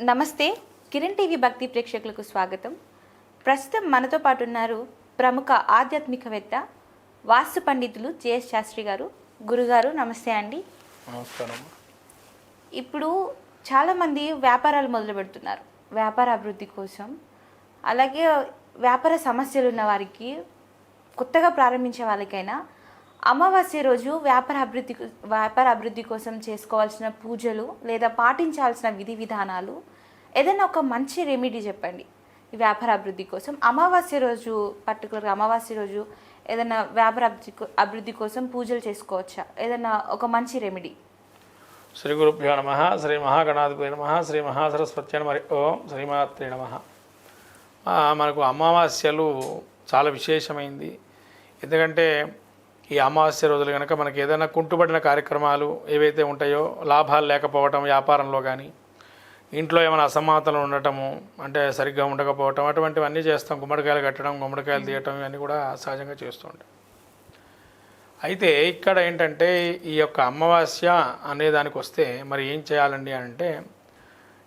నమస్తే కిరణ్ టీవీ భక్తి ప్రేక్షకులకు స్వాగతం. ప్రస్తుతం మనతో పాటు ఉన్నారు ప్రముఖ ఆధ్యాత్మికవేత్త వాస్తు పండితులు జేఎస్ శాస్త్రి గారు. గురుగారు నమస్తే అండి. నమస్కారం. ఇప్పుడు చాలామంది వ్యాపారాలు మొదలు పెడుతున్నారు. వ్యాపార అభివృద్ధి కోసం. అలాగే వ్యాపార సమస్యలు ఉన్న వారికి కొత్తగా ప్రారంభించే వాళ్ళకైనా అమావాస్య రోజు వ్యాపార అభివృద్ధి వ్యాపార అభివృద్ధి కోసం చేసుకోవాల్సిన పూజలు లేదా పాటించాల్సిన విధి విధానాలు ఏదైనా ఒక మంచి రెమెడీ చెప్పండి. ఈ వ్యాపార అభివృద్ధి కోసం అమావాస్య రోజు పర్టికులర్గా అమావాస్య రోజు ఏదైనా వ్యాపార అభివృద్ధి అభివృద్ధి కోసం పూజలు చేసుకోవచ్చా? ఏదైనా ఒక మంచి రెమెడీ శ్రీ గురుభ్యో నమ శ్రీ మహాగణాధిపతి నమ శ్రీ మహాసరస్వతి నమ ఓం శ్రీమాత్రి నమ. మనకు అమావాస్యలు చాలా విశేషమైంది. ఎందుకంటే ఈ అమావాస్య రోజులు కనుక మనకి ఏదైనా కుంటుపడిన కార్యక్రమాలు ఏవైతే ఉంటాయో లాభాలు లేకపోవటం వ్యాపారంలో కానీ ఇంట్లో ఏమైనా అసమానతలు ఉండటము అంటే సరిగ్గా ఉండకపోవటం అటువంటివన్నీ చేస్తాం. గుమ్మడికాయలు కట్టడం గుమ్మడికాయలు తీయటం ఇవన్నీ కూడా సహజంగా చేస్తూ ఉంటాం. అయితే ఇక్కడ ఏంటంటే ఈ యొక్క అమావాస్య అనే దానికి వస్తే మరి ఏం చేయాలండి అంటే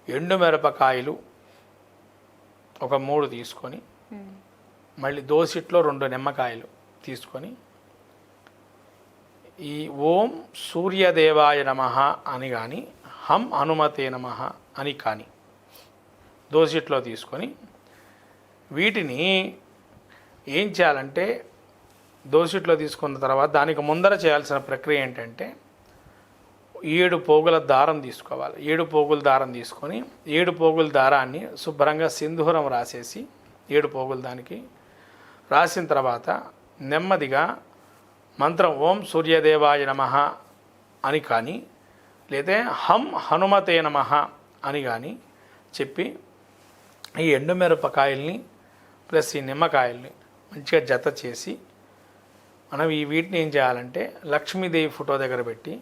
ఎండు మిరపకాయలు ఒక మూడు తీసుకొని మళ్ళీ దోసిట్లో రెండు నిమ్మకాయలు తీసుకొని ఈ ఓం సూర్యదేవాయ నమ అని కానీ హం హనుమతే నమ అని కానీ దోసిట్లో తీసుకొని వీటిని ఏం చేయాలంటే దోసిట్లో తీసుకున్న తర్వాత దానికి ముందర చేయాల్సిన ప్రక్రియ ఏంటంటే ఏడు పోగుల దారం తీసుకోవాలి. ఏడు పోగుల దారం తీసుకొని ఏడు పోగుల దారాన్ని శుభ్రంగా సింధూరం రాసేసి ఏడు పోగుల దానికి రాసిన తర్వాత నెమ్మదిగా మంత్రం ఓం సూర్యదేవాయ నమ అని కానీ లేదా హం హనుమతే నమ అని కానీ చెప్పి ఈ ఎండుమిరపకాయల్ని ప్లస్ ఈ నిమ్మకాయల్ని మంచిగా జత చేసి మనం ఈ వీటిని ఏం చేయాలంటే లక్ష్మీదేవి ఫోటో దగ్గర పెట్టి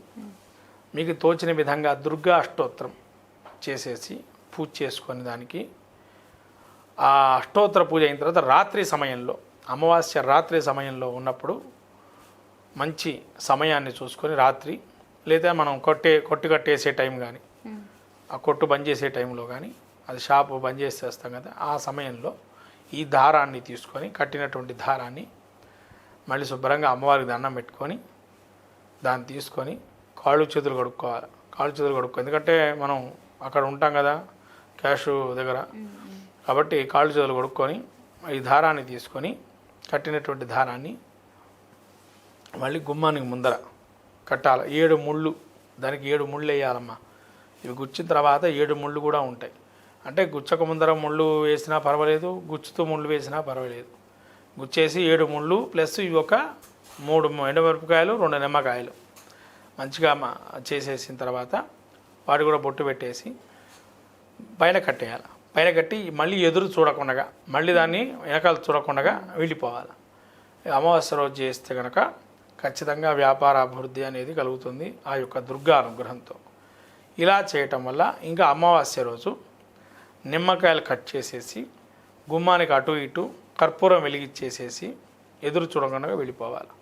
మీకు తోచిన విధంగా దుర్గా అష్టోత్తరం చేసేసి పూజ చేసుకొని దానికి ఆ అష్టోత్తర పూజ అయిన తర్వాత రాత్రి సమయంలో అమావాస్య రాత్రి సమయంలో ఉన్నప్పుడు మంచి సమయాన్ని చూసుకొని రాత్రి లేదా మనం కొట్టే కొట్టు కట్టేసే టైం కానీ ఆ కొట్టు బంద్ చేసే టైంలో కానీ అది షాపు బంద్ చేసేస్తాం కదా ఆ సమయంలో ఈ దారాన్ని తీసుకొని కట్టినటువంటి దారాన్ని మళ్ళీ శుభ్రంగా అమ్మవారికి దండం పెట్టుకొని దాన్ని తీసుకొని కాళ్ళు చేతులు కడుక్కోవాలి. కాళ్ళు చేతులు కడుక్కో ఎందుకంటే మనం అక్కడ ఉంటాం కదా క్యాష్ దగ్గర. కాబట్టి కాళ్ళు చేతులు కడుక్కొని ఈ దారాన్ని తీసుకొని కట్టినటువంటి దారాన్ని మళ్ళీ గుమ్మానికి ముందర కట్టాలి. ఏడు ముళ్ళు. దానికి ఏడు ముళ్ళు వేయాలమ్మా. ఇవి గుచ్చిన తర్వాత ఏడు ముళ్ళు కూడా ఉంటాయి. అంటే గుచ్చక ముందర ముళ్ళు వేసినా పర్వాలేదు గుచ్చుతూ ముళ్ళు వేసినా పర్వాలేదు. గుచ్చేసి ఏడు ముళ్ళు ప్లస్ ఇవి ఒక మూడు ఎండుమిరపకాయలు రెండు నిమ్మకాయలు. మంచిగా చేసేసిన తర్వాత వాటి కూడా బొట్టు పెట్టేసి పైన కట్టేయాలి. పైన కట్టి మళ్ళీ ఎదురు చూడకుండా మళ్ళీ దాన్ని వెనకాల చూడకుండా వెళ్ళిపోవాలి. అమావాస్య రోజు చేస్తే కనుక ఖచ్చితంగా వ్యాపార అభివృద్ధి అనేది కలుగుతుంది ఆ యొక్క దుర్గా అనుగ్రహంతో. ఇలా చేయటం వల్ల ఇంకా అమావాస్య రోజు నిమ్మకాయలు కట్ చేసేసి గుమ్మానికి అటు ఇటు కర్పూరం వెలిగిచ్చేసేసి ఎదురు చూడకుండా వెళ్ళిపోవాలి.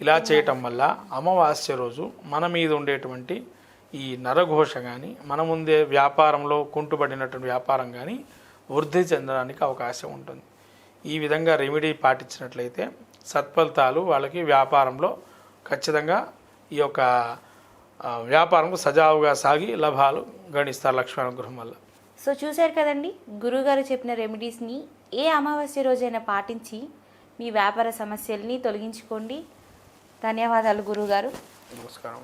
ఇలా చేయటం వల్ల అమావాస్య రోజు మన మీద ఉండేటువంటి ఈ నరఘోష కానీ మన ముందే వ్యాపారంలో కుంటుపడినటువంటి వ్యాపారం కానీ వృద్ధి చెందడానికి అవకాశం ఉంటుంది. ఈ విధంగా రెమెడీ పాటించినట్లయితే సత్ఫలితాలు వాళ్ళకి వ్యాపారంలో ఖచ్చితంగా ఈ యొక్క వ్యాపారం సజావుగా సాగి లాభాలు గణిస్తారు లక్ష్మీ అనుగ్రహం వల్ల. సో చూశారు కదండి గురుగారు చెప్పిన రెమెడీస్ని ఏ అమావాస్య రోజైనా పాటించి మీ వ్యాపార సమస్యల్ని తొలగించుకోండి. ధన్యవాదాలు గురుగారు. నమస్కారం